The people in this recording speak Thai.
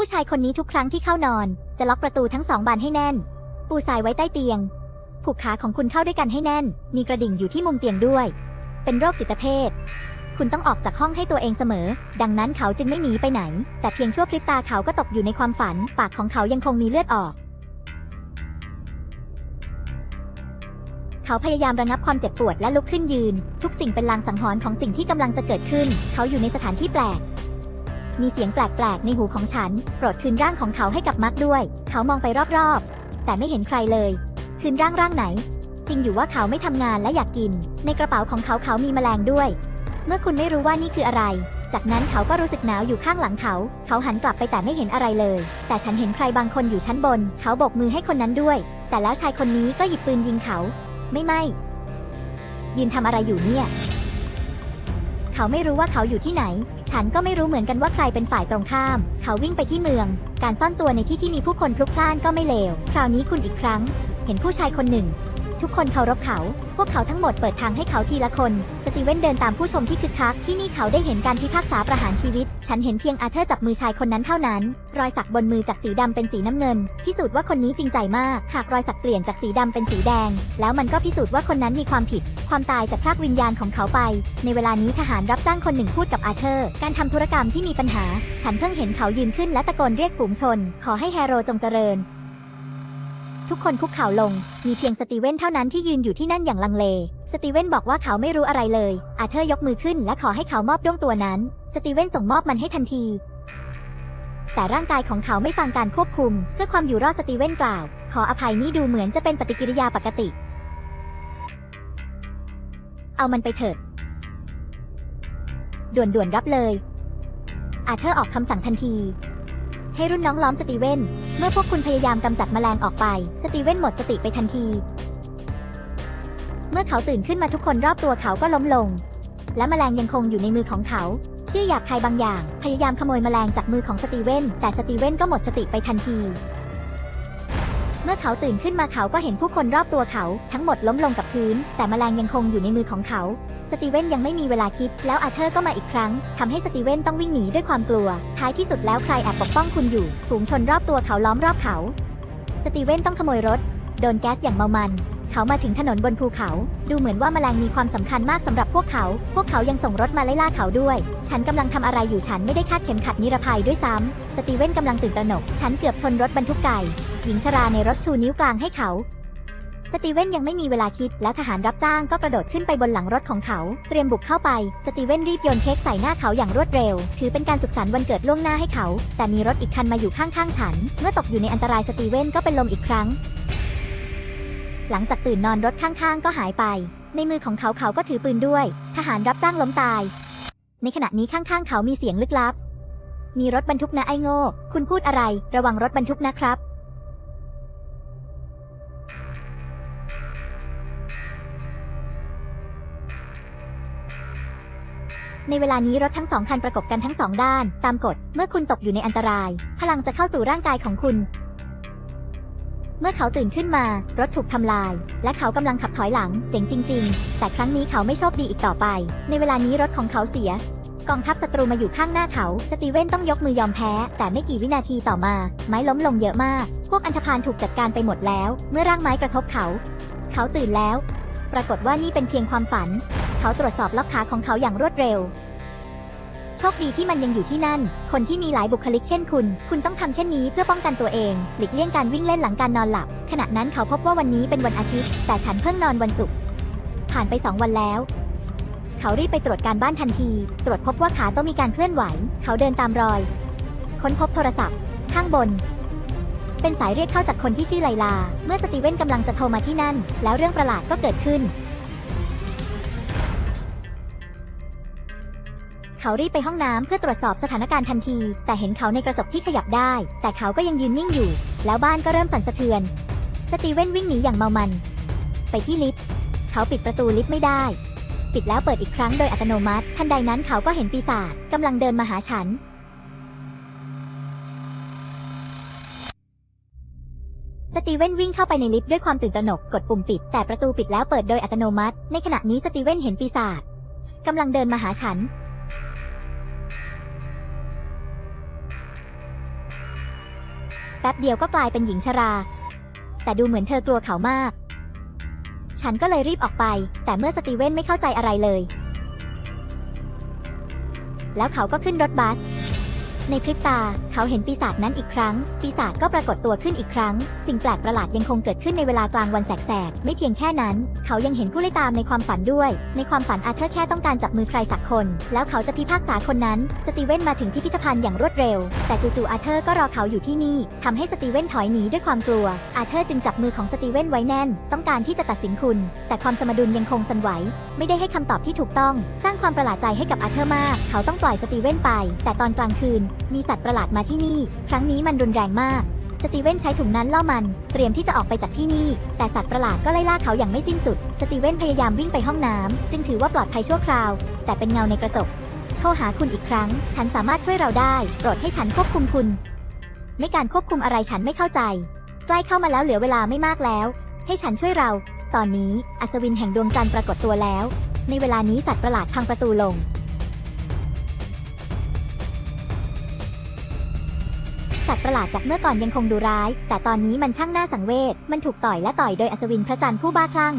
ผู้ชายคนนี้ทุกครั้งที่เข้านอน จะล็อกประตูทั้งสองบานให้แน่น ปูสายไว้ใต้เตียง ผูกขาของคุณเข้าด้วยกันให้แน่น มีกระดิ่งอยู่ที่มุมเตียงด้วย เป็นโรคจิตเภท คุณต้องออกจากห้องให้ตัวเองเสมอ ดังนั้นเขาจึงไม่หนีไปไหน แต่เพียงชั่วพริบตาเขาก็ตกอยู่ในความฝัน ปากของเขายังคงมีเลือดออก เขาพยายามระงับความเจ็บปวดและลุกขึ้นยืน ทุกสิ่งเป็นลางสังหรณ์ของสิ่งที่กำลังจะเกิดขึ้น เขาอยู่ในสถานที่แปลก มีเสียงแปลกๆ ในหูของฉัน โปรดคืนร่างของเขาให้กับมักด้วย เขามองไปรอบๆ แต่ไม่เห็นใครเลย คืนร่างร่างไหน จริงอยู่ว่าเขาไม่ทำงานและอยากกิน ในกระเป๋าของเขาเขามีแมลงด้วย เมื่อคุณไม่รู้ว่านี่คืออะไร จากนั้นเขาก็รู้สึกหนาวอยู่ข้างหลังเขา เขาหันกลับไปแต่ไม่เห็นอะไรเลย แต่ฉันเห็นใครบางคนอยู่ชั้นบน เขาโบกมือให้คนนั้นด้วย แต่แล้วชายคนนี้ก็หยิบปืนยิงเขา ไม่ไม่ ยืนทำอะไรอยู่เนี่ย เขาไม่รู้ว่าเขาอยู่ที่ไหน ฉันก็ไม่รู้เหมือนกันว่าใครเป็นฝ่ายตรงข้าม เขาวิ่งไปที่เมือง การซ่อนตัวในที่ที่มีผู้คนพลุกพล่านก็ไม่เลว คราวนี้คุณอีกครั้ง เห็นผู้ชายคนหนึ่ง ทุกคนเคารพเขา พวกเขาทั้งหมดเปิดทางให้เขาทีละคน สตีเวนเดินตามผู้ชมที่คึกคัก ที่นี่เขาได้เห็นการพิพากษาประหารชีวิต ฉันเห็นเพียงอาเธอร์จับมือชายคนนั้นเท่านั้น รอยสักบนมือจากสีดำเป็นสีน้ำเงิน พิสูจน์ว่าคนนี้จริงใจมาก หากรอยสักเปลี่ยนจากสีดำเป็นสีแดง แล้วมันก็พิสูจน์ว่าคนนั้นมีความผิด ความตายจะพรากวิญญาณของเขาไป ในเวลานี้ทหารรับจ้างคนหนึ่งพูดกับอาเธอร์ การทำธุรกรรมที่มีปัญหา ฉันเพิ่งเห็นเขายืนขึ้นและตะโกนเรียกฝูงชน ขอให้แฮโรจงเจริญ ทุกคนคุกเข่าลง มีเพียงสตีเวนเท่านั้นที่ยืนอยู่ที่นั่นอย่างลังเล สตีเวนบอกว่าเขาไม่รู้อะไรเลย อาเธอร์ยกมือขึ้นและขอให้เขามอบด้วงตัวนั้น สตีเวนส่งมอบมันให้ทันที แต่ร่างกายของเขาไม่ฟังการควบคุม เพื่อความอยู่รอดสตีเวนกล่าว ขออภัยนี่ดูเหมือนจะเป็นปฏิกิริยาปกติ เอามันไปเถิด ด่วนๆรับเลย อาเธอร์ออกคำสั่งทันที ให้รุ่นน้องล้อมสตีเวนเมื่อพวกคุณพยายามกำจัดแมลงออกไป สตีเวนหมดสติไปทันที เมื่อเขาตื่นขึ้นมาทุกคนรอบตัวเขาก็ล้มลง และแมลงยังคงอยู่ในมือของเขา ชื่อหยาบคายบางอย่าง พยายามขโมยแมลงจากมือของสตีเวนแต่สตีเวนก็หมดสติไปทันที เมื่อเขาตื่นขึ้นมาเขาก็เห็นผู้คนรอบตัวเขา ทั้งหมดล้มลงกับพื้น แต่แมลงยังคงอยู่ในมือของเขา สตีเวนยังไม่มีเวลาคิด แล้วอาเธอร์ก็มาอีกครั้งทำให้สตีเวนต้องวิ่งหนีด้วยความกลัว ท้ายที่สุดแล้วใครแอบปกป้องคุณอยู่ ฝูงชนรอบตัวเขาล้อมรอบเขา สตีเวนต้องขโมยรถ โดนแก๊สอย่างเมามันเขามาถึงถนนบนภูเขา ดูเหมือนว่าแมลงมีความสำคัญมากสำหรับพวกเขา พวกเขายังส่งรถมาไล่ล่าเขาด้วย ฉันกำลังทำอะไรอยู่ฉันไม่ได้คาดเข็มขัดนิรภัยด้วยซ้ำสตีเวนกำลังตื่นตระหนก ฉันเกือบชนรถบรรทุกไก่ หญิงชราในรถชูนิ้วกลางให้เขา สตีเวนยังไม่มีเวลาคิด แล้วทหารรับจ้างก็กระโดดขึ้นไปบนหลังรถของเขา เตรียมบุกเข้าไป สตีเวนรีบโยนเค้กใส่หน้าเขาอย่างรวดเร็ว ถือเป็นการสุขสันต์วันเกิดล่วงหน้าให้เขา แต่มีรถอีกคันมาอยู่ข้างๆฉัน เมื่อตกอยู่ในอันตรายสตีเวนก็เป็นลมอีกครั้ง หลังจากตื่นนอนรถข้างๆ ก็หายไป ในมือของเขาเขาก็ถือปืนด้วย ทหารรับจ้างล้มตาย ในขณะนี้ข้างๆ เขามีเสียงลึกลับ มีรถบรรทุกนะไอโง่ คุณพูดอะไร ระวังรถบรรทุกนะครับ ในเวลานี้รถทั้งสองคันประกบกันทั้งสองด้าน ตามกฎ เมื่อคุณตกอยู่ในอันตราย พลังจะเข้าสู่ร่างกายของคุณ เมื่อเขาตื่นขึ้นมา รถถูกทำลาย และเขากำลังขับถอยหลัง เจ๋งจริง ๆ แต่ครั้งนี้เขาไม่โชคดีอีกต่อไป ในเวลานี้รถของเขาเสีย กองทัพศัตรูมาอยู่ข้างหน้าเขา สตีเวนต้องยกมือยอมแพ้ แต่ไม่กี่วินาทีต่อมา ไม้ล้มลงเยอะมาก พวกอันธพาลถูกจัดการไปหมดแล้ว เมื่อร่างไม้กระทบเขา เขาตื่นแล้ว ปรากฏว่านี่เป็นเพียงความฝัน เขาตรวจสอบล็อกขาของเขาอย่างรวดเร็ว โชคดีที่มันยังอยู่ที่นั่น คนที่มีหลายบุคลิกเช่นคุณ คุณต้องทำเช่นนี้เพื่อป้องกันตัวเอง หลีกเลี่ยงการวิ่งเล่นหลังการนอนหลับ ขณะนั้นเขาพบว่าวันนี้เป็นวันอาทิตย์ แต่ฉันเพิ่งนอนวันศุกร์ ผ่านไปสองวันแล้วเขารีบไปตรวจการบ้านทันที ตรวจพบว่าขาต้องมีการเคลื่อนไหว เขาเดินตามรอย ค้นพบโทรศัพท์ ข้างบน เป็นสายเรียกเข้าจากคนที่ชื่อไลลา เมื่อสตีเวนกำลังจะโทรมาที่นั่น แล้วเรื่องประหลาดก็เกิดขึ้น เขารีบไปห้องน้ำเพื่อตรวจสอบสถานการณ์ทันที แต่เห็นเขาในกระจกที่ขยับได้ แต่เขาก็ยังยืนนิ่งอยู่ แล้วบ้านก็เริ่มสั่นสะเทือน สตีเวนวิ่งหนีอย่างเมามัน ไปที่ลิฟต์ เขาปิดประตูลิฟต์ไม่ได้ ปิดแล้วเปิดอีกครั้งโดยอัตโนมัติ ทันใดนั้นเขาก็เห็นปีศาจกำลังเดินมาหาฉัน สตีเวนวิ่งเข้าไปในลิฟต์ด้วยความตื่นตระหนก กดปุ่มปิด แต่ประตูปิดแล้วเปิดโดยอัตโนมัติ ในขณะนี้สตีเวนเห็นปีศาจกำลังเดินมาหาฉัน ป๊บเดียวก็กลายเป็นหญิงชรา แต่ดูเหมือนเธอกลัวเขามาก ฉันก็เลยรีบออกไป แต่เมื่อสตีเวนไม่เข้าใจอะไรเลย แล้วเขาก็ขึ้นรถบัส ในพริบตา เขาเห็นปีศาจนั้นอีกครั้ง ปีศาจก็ปรากฏตัวขึ้นอีกครั้ง สิ่งแปลกประหลาดยังคงเกิดขึ้นในเวลากลางวันแสกๆ ไม่เพียงแค่นั้น เขายังเห็นผู้ไล่ตามในความฝันด้วย ในความฝันอาเธอร์แค่ต้องการจับมือใครสักคน แล้วเขาจะพิพากษาคนนั้น สตีเวนมาถึงพิพิธภัณฑ์อย่างรวดเร็ว แต่จู่ๆอาเธอร์ก็รอเขาอยู่ที่นี่ทำให้สตีเวนถอยหนีด้วยความกลัว อาเธอร์จึงจับมือของสตีเวนไว้แน่น ต้องการที่จะตัดสินคุณ แต่ความสมดุลยังคงสั่นไหวไม่ได้ให้คำตอบที่ถูกต้อง สร้างความประหลาดใจให้กับอาเธอร์มาก เขาต้องปล่อยสตีเวนไป แต่ตอนกลางคืนมีสัตว์ประหลาดมาที่นี่ ครั้งนี้มันรุนแรงมาก สตีเวนใช้ถุงนั้นล่อมัน เตรียมที่จะออกไปจากที่นี่ แต่สัตว์ประหลาดก็ไล่ล่าเขาอย่างไม่สิ้นสุด สตีเวนพยายามวิ่งไปห้องน้ำจึงถือว่าปลอดภัยชั่วคราว แต่เป็นเงาในกระจก โทรหาคุณอีกครั้ง ฉันสามารถช่วยเราได้ โปรดให้ฉันควบคุมคุณ ไม่การควบคุมอะไรฉันไม่เข้าใจ ใกล้เข้ามาแล้วเหลือเวลาไม่มากแล้ว ให้ฉันช่วยเรา ตอนนี้อัศวินแห่งดวงจันทร์ปรากฏตัวแล้ว ในเวลานี้สัตว์ประหลาดพังประตูลง ประหลาดจากเมื่อก่อนยังคงดูร้าย แต่ตอนนี้มันช่างน่าสังเวช มันถูกต่อยและต่อยโดยอัศวินพระจันทร์ผู้บ้าคลั่ง